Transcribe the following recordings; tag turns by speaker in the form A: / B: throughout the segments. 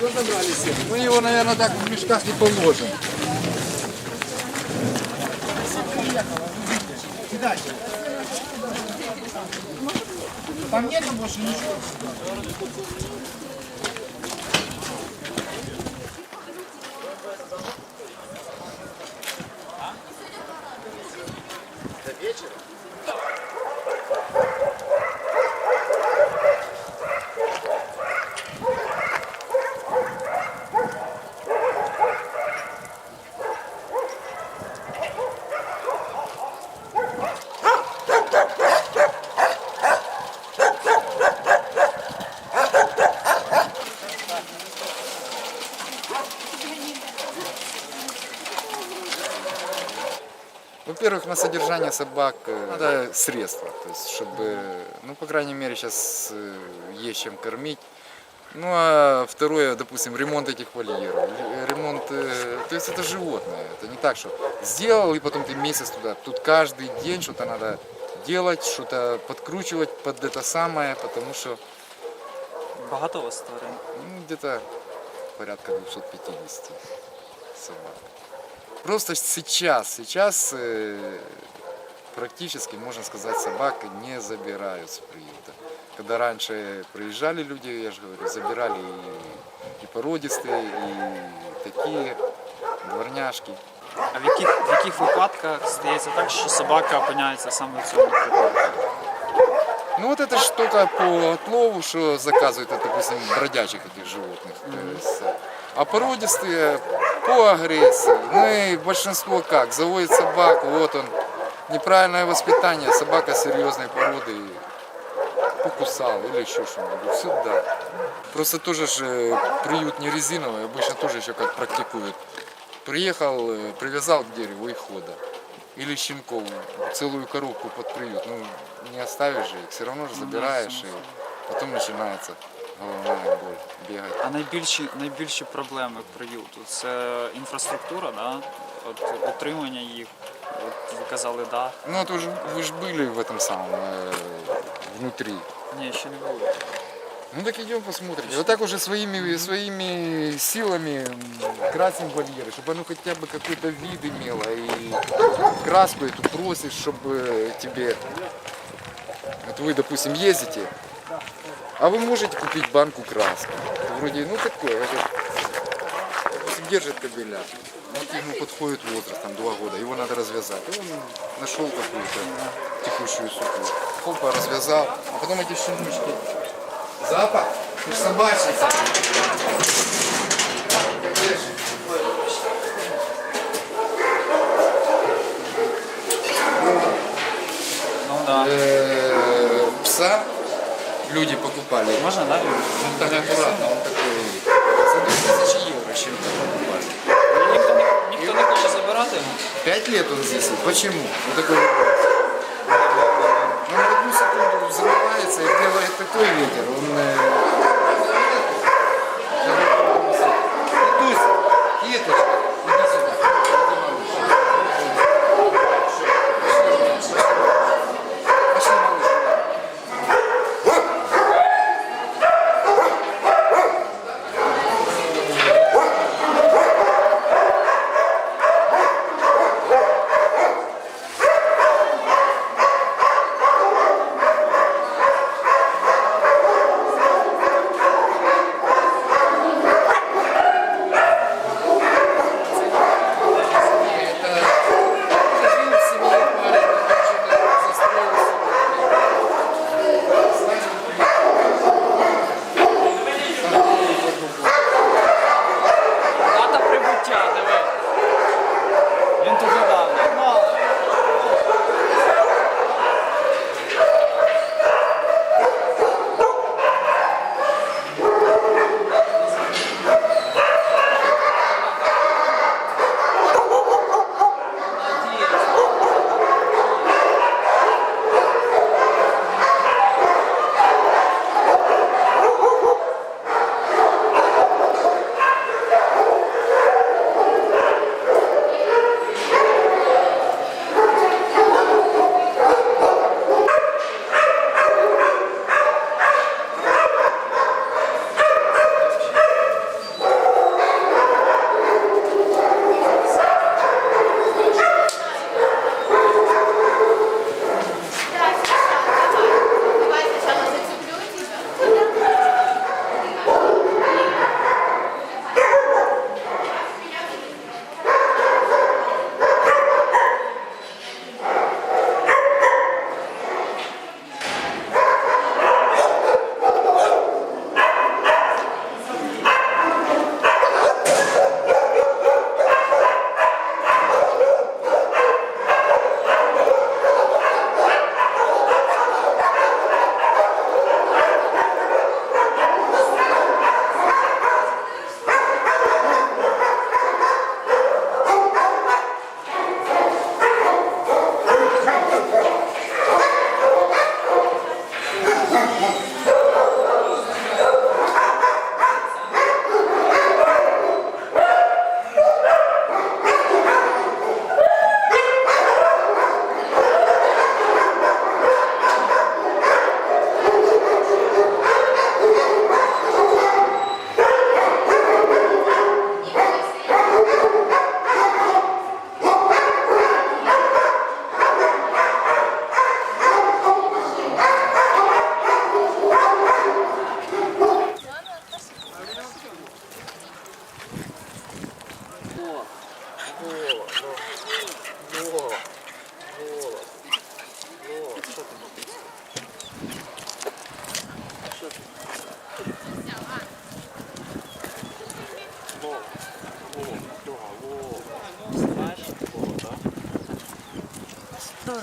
A: Разобрали сено. Мы его, наверное, так в мешках не положим.
B: Кидайте. Там нету больше ничего.
A: Во-первых, на содержание собак э, надо средства, то есть, чтобы, ну, по крайней мере, сейчас есть чем кормить. Ну, а второе, допустим, ремонт этих вольеров, Ре- ремонт, э, то есть это животное, это не так, что сделал и потом ты месяц туда, тут каждый день что-то надо делать, что-то подкручивать под это самое, потому что,
C: Багато у вас тварин?
A: ну, где-то порядка 250 собак. Просто сейчас, сейчас э, практически, можно сказать, собак не забирают с приюта. Когда раньше приезжали люди, я же говорю, забирали и, и породистые, и такие, дворняшки.
C: А в яких, в яких випадках стається так, що собака опиняється саме в цьому прикладі?
A: Ну вот это ж только по отлову, что заказывают, это, допустим, бродячих этих животных. То есть, э, а породистые по агрессии. Ну и большинство как, заводит собаку, вот он, неправильное воспитание, собака серьезной породы, покусал или еще что-нибудь, всегда. Просто тоже же приют не резиновый, обычно тоже еще как практикуют. Приехал, э, привязал к дереву и хода. Или щенков, целую коробку под приют. Ну, не оставишь же их, все равно же забираешь, и потом начинается головная боль, бегать.
C: А найбільші, найбільші проблеми приюту це інфраструктура, да? От, утримання їх. От ви казали, да.
A: Ну, это уже, вы же были в этом самом, э, внутри.
C: Ні, ще не було.
A: Ну так идем посмотрим. Вот так уже своими, своими силами м, красим вольеры, чтобы оно хотя бы какой-то вид имело. И краску эту просишь, чтобы тебе... Вот вы, допустим, ездите, а вы можете купить банку краски. Вроде, ну такое, вот это, допустим, держит кобеля. Вот ему подходит возраст, там, два года, его надо развязать. И он нашел какую-то текущую суку. Хопа, развязал. А потом эти щеночки Запах? Ты ж Люди покупали.
C: Можно, да?
A: Он так аккуратно, он такой... За 2000 евро чем-то покупали.
C: Никто, не, ніхто не хоче забирати?
A: Пять лет он здесь. Почему? Вот такой вопрос. Он в одну секунду взрывается и делает такой ветер. Он... э,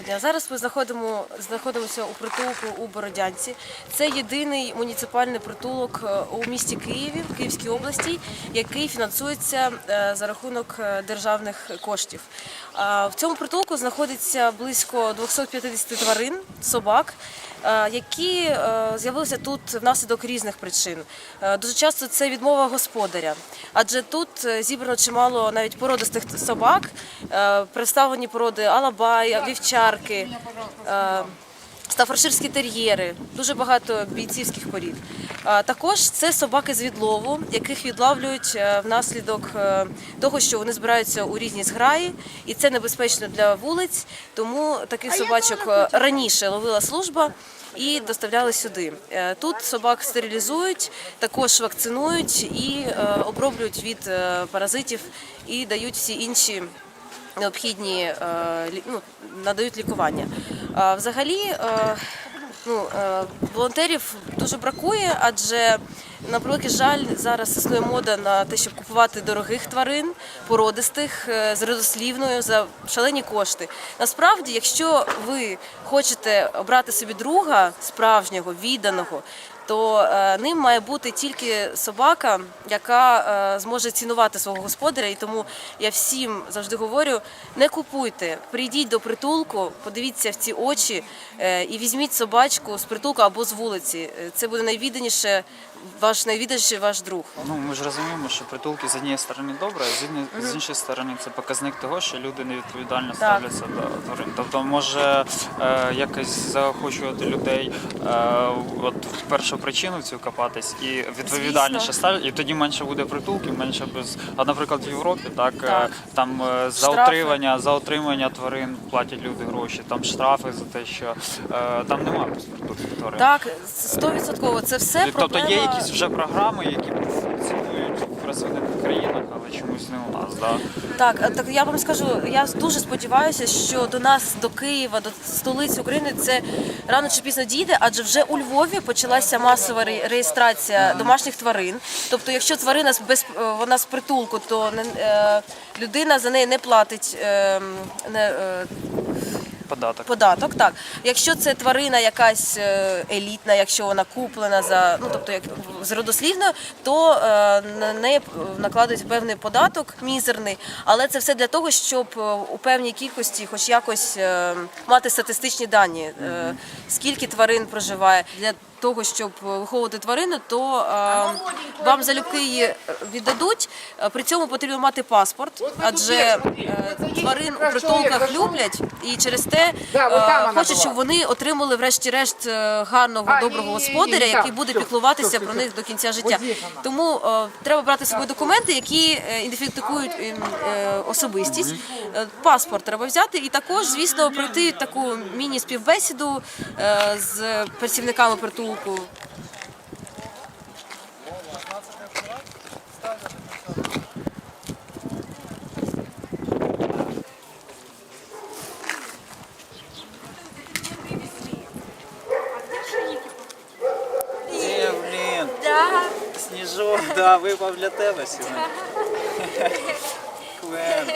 D: Доброго дня. Зараз ми знаходимо, знаходимося у притулку у Бородянці. Це єдиний муніципальний притулок е, у місті Києві, в Київській області, який фінансується е, за рахунок е, державних коштів. В цьому притулку знаходиться близько 250 тварин, собак, які е, з'явилися тут внаслідок різних причин. Е, Дуже часто це відмова господаря, адже тут е, зібрано чимало навіть породистих собак, е, представлені породи алабай, вівчарки. Стафарширські тер'єри, дуже багато бійцівських порід. Також це собаки з відлову, яких відлавлюють е, внаслідок е, того, що вони збираються у різні зграї, і це небезпечно для вулиць. Тому таких собачок е, раніше ловила служба і доставляли сюди. Тут собак стерилізують, також вакцинують і оброблюють від паразитів і дають всі інші необхідні е, ну, надають лікування. Взагалі, е, ну, е, волонтерів дуже бракує, адже на превеликий жаль зараз існує мода на те, щоб купувати дорогих тварин, породистих з родослівною за шалені кошти. Насправді, якщо ви хочете обрати собі друга справжнього, відданого, то е, ним має бути тільки собака, яка е, зможе цінувати свого господаря. І тому я всім завжди говорю: не купуйте, прийдіть до притулку, подивіться в ці очі е, і візьміть собачку з притулку або з вулиці. Це буде найвідданіше, ваш найвідданіший ваш друг.
C: Ну ми ж розуміємо, що притулки з однієї сторони добре, а з іншої- з іншої сторони це показник того, що люди невідповідально ставляться до тварин. Тобто може е, якось заохочувати людей е, от в першу причину цю копатись і відповідальніше
D: Звісно.
C: ставлять, і тоді менше буде притулків, менше без. А наприклад, в Європі так, е,
D: Так.
C: там е, за
D: Штрафи.
C: утримання, за утримання тварин платять люди гроші, там штрафи за те, що е, там немає безпритульних тварин.
D: Так, стовідсотково це все
C: Тобто
D: проблема.
C: є якісь вже програми, які функціонують в розвинених країнах, але чомусь не у нас. Да?
D: Так, так я вам скажу, я дуже сподіваюся, що до нас, до Києва, до столиці України, це рано чи пізно дійде, адже вже у Львові почалася масова ре- реєстрація домашніх тварин. Тобто, якщо тварина без е, вона з притулку, то е, людина за неї не платить е, не, е,
C: Податок.
D: податок. Так, якщо це тварина якась е, елітна, якщо вона куплена за ну тобто як з родослівною, то е, на неї накладуть певний податок мізерний, але це все для того, щоб е, у певній кількості, хоч якось е, мати статистичні дані, е, скільки тварин проживає для. Того, щоб виховувати тварину, то е, вам залюбки її віддадуть. Е, При цьому потрібно мати паспорт, адже е, тварин у притулках люблять і через те е, хочуть, щоб вони отримали врешті-решт е, гарного доброго господаря, який буде піклуватися про них до кінця життя. Тому е, треба брати з собою документи, які е, ідентифікують ем, е, особистість. Е, Паспорт треба взяти, і також, звісно, пройти таку міні-співбесіду е, з працівниками притулку.
E: Е, блін,
F: Да,
E: сніжок, да, випав для тебе сьогодні. Клен.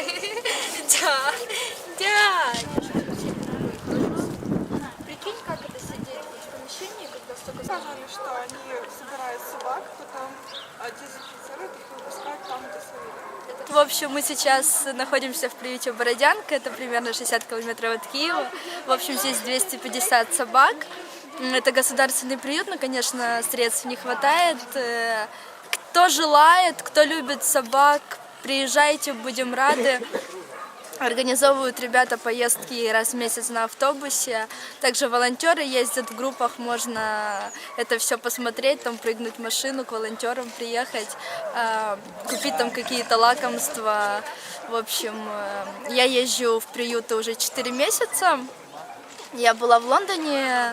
F: общем, мы сейчас находимся в приюте Бородянка, это примерно 60 километров от Киева. В общем, здесь 250 собак. М, Это государственный приют, но, конечно, средств не хватает. Э, Кто желает, кто любит собак, приезжайте, будем рады. Организовывают ребята поездки раз в месяц на автобусе. Также волонтеры ездят в группах, можно это все посмотреть, там прыгнуть в машину, к волонтерам приехать, а, купить там какие-то лакомства. В общем, э, я езжу в приюты уже 4 месяца. Я была в Лондоне,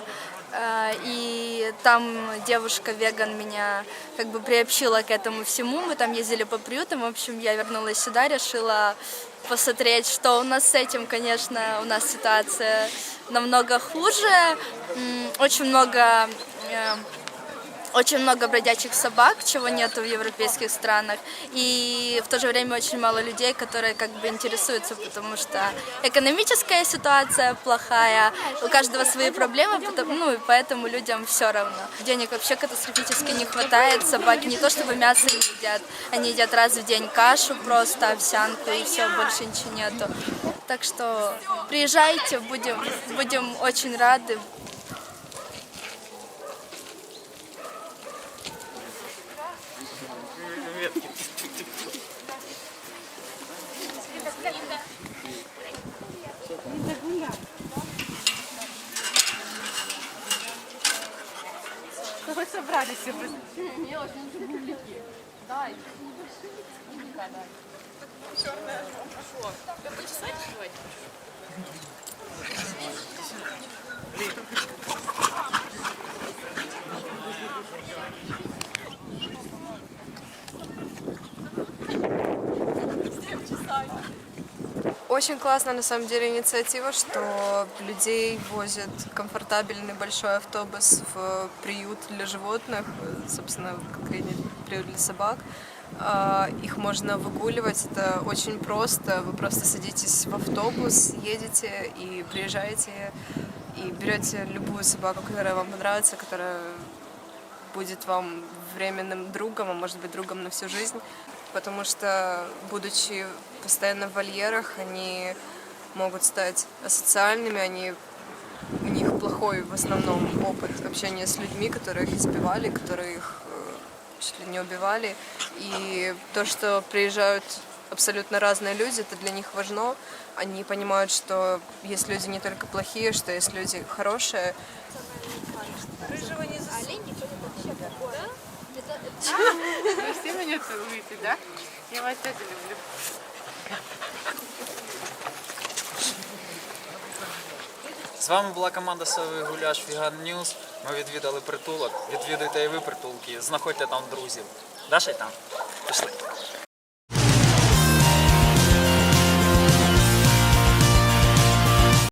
F: и там девушка веган меня как бы приобщила к этому всему. Мы там ездили по приютам. В общем, я вернулась сюда, решила посмотреть, что у нас с этим, конечно, у нас ситуация намного хуже. М, Очень много э, очень много бродячих собак, чего нету в европейских странах, и в то же время очень мало людей, которые как бы интересуются, потому что экономическая ситуация плохая, у каждого свои проблемы, потому- ну и поэтому людям все равно. Денег вообще катастрофически не хватает, собаки не то чтобы мясо не едят, они едят раз в день кашу просто, овсянку и все, больше ничего нету. Так что приезжайте, будем, будем очень рады. собрались все.
G: Не, очень
H: же бублики. Дай. Бублика дай. Черная жопа. Что? Ты почесать желать?
G: классная на самом деле инициатива, что людей возят комфортабельный большой автобус в приют для животных, э, собственно, конкретно приют для собак. А, Их можно выгуливать, это очень просто. Вы просто садитесь в автобус, едете и приезжаете и берете любую собаку, которая вам понравится, которая будет вам временным другом, а может быть другом на всю жизнь, потому что, будучи постоянно в вольерах, они могут стать асоциальными, они у них плохой в основном опыт общения с людьми, которые их избивали, которые их э, чуть ли не убивали. И то, что приезжают абсолютно разные люди, это для них важно. Они понимают, что есть люди не только плохие, что есть люди хорошие.
H: Меня целуете, да? Я вас тоже люблю.
C: З вами була команда Совий Гуляш Віган Ньюз. Ми відвідали притулок. Відвідуйте і ви притулки, знаходьте там друзів. Даша й там. Пішли.